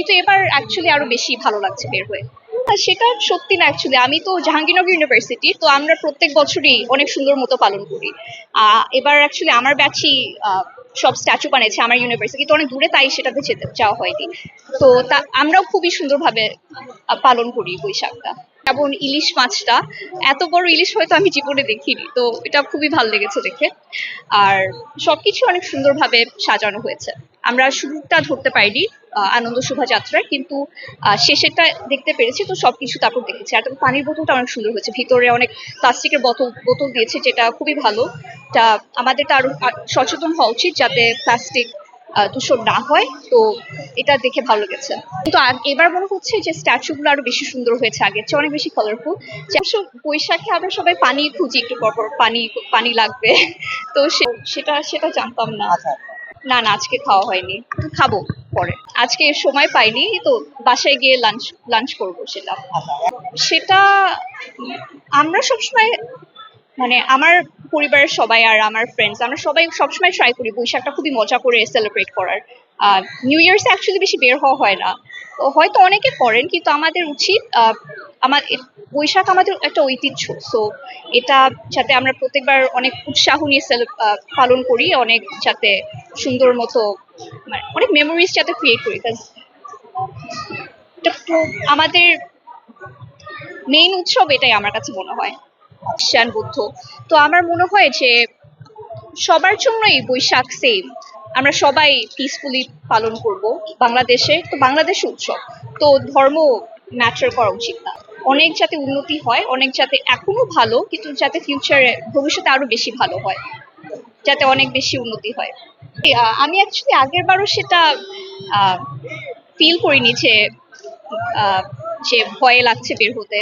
কিন্তু এবার অ্যাকচুয়ালি আরও বেশি ভালো লাগছে বের হয়ে। সেটা সত্যি না অ্যাকচুয়ালি আমি তো জাহাঙ্গীরনগর ইউনিভার্সিটি তো আমরা প্রত্যেক বছরই অনেক সুন্দর মতো পালন করি। এবার অ্যাকচুয়ালি আমার ব্যাচই সব স্ট্যাচু বানিয়েছে আমার ইউনিভার্সিটি তো অনেক দূরে তাই সেটাতে যেতে, যাওয়া হয়নি। তো তা, আমরাও খুবই সুন্দরভাবে পালন করি বৈশাখটা। যেমন ইলিশ মাছটা, এত বড় ইলিশ হয়তো আমি জীবনে দেখিনি, তো এটা খুবই ভালো লেগেছে দেখে। আর সবকিছু অনেক সুন্দরভাবে সাজানো হয়েছে। আমরা শুরুটা ধরতে পারিনি আনন্দ শোভাযাত্রায় কিন্তু শেষেরটা দেখতে পেরেছি, তো সবকিছু তারপর দেখেছি। আর পানির বোতলটা অনেক সুন্দর হয়েছে, ভিতরে অনেক প্লাস্টিকের বোতল বোতল দিয়েছে, যেটা খুবই ভালো। তা আমাদের তো আরও সচেতন হওয়া উচিত যাতে প্লাস্টিক দূষণ না হয়, তো এটা দেখে ভালো লেগেছে। কিন্তু এবার মনে হচ্ছে যে স্ট্যাচু গুলো আরও বেশি সুন্দর হয়েছে, আগের চেয়ে অনেক বেশি কালারফুল বৈশাখে আমরা সবাই পানি খুঁজি, একটু পর পর পানি পানি লাগবে, তো সেটা সেটা জানতাম না। আচ্ছা না না, আজকে খাওয়া হয়নি। খাব পরে। আজকে সময় পাইনি, তো বাসায় গিয়ে লাঞ্চ লাঞ্চ করব সেটা। সেটা আমরা সবসময় মানে আমার পরিবারের সবাই আর আমার ফ্রেন্ডস আমরা সবাই সবসময় ট্রাই করি বৈশাখটা খুবই মজা করে সেলিব্রেট করার। নিউ ইয়ার্স অ্যাকচুয়ালি বেশি বের হওয়া হয় না। হয়তো অনেকে করেন, কিন্তু আমাদের উচিত আমার বৈশাখ আমাদের একটা ঐতিহ্য। সো এটা যাতে আমরা প্রত্যেকবার অনেক উৎসাহ নিয়ে পালন করি, অনেক যাতে সুন্দর মতো মানে অনেক মেমোরিজ যাতে ক্রিয়েট করি। আমাদের মেইন উৎসব এটাই আমার কাছে মনে হয়, খ্রিস্টান বুদ্ধ। তো আমার মনে হয় যে সবার জন্যই বৈশাখ সেম আমরা সবাই পিসফুলি পালন করব বাংলাদেশে। তো বাংলাদেশ উৎসব। তো ধর্ম ম্যাটার করা উচিত না। অনেক যাতে উন্নতি হয়, অনেক যাতে এখনও ভালো, কিন্তু যাতে ফিউচারে ভবিষ্যতে আরও বেশি ভালো হয়, যাতে অনেক বেশি উন্নতি হয়। আমি অ্যাকচুয়ালি আগের বারও সেটা ফিল করিনি যে যে ভয় লাগছে বের হতে।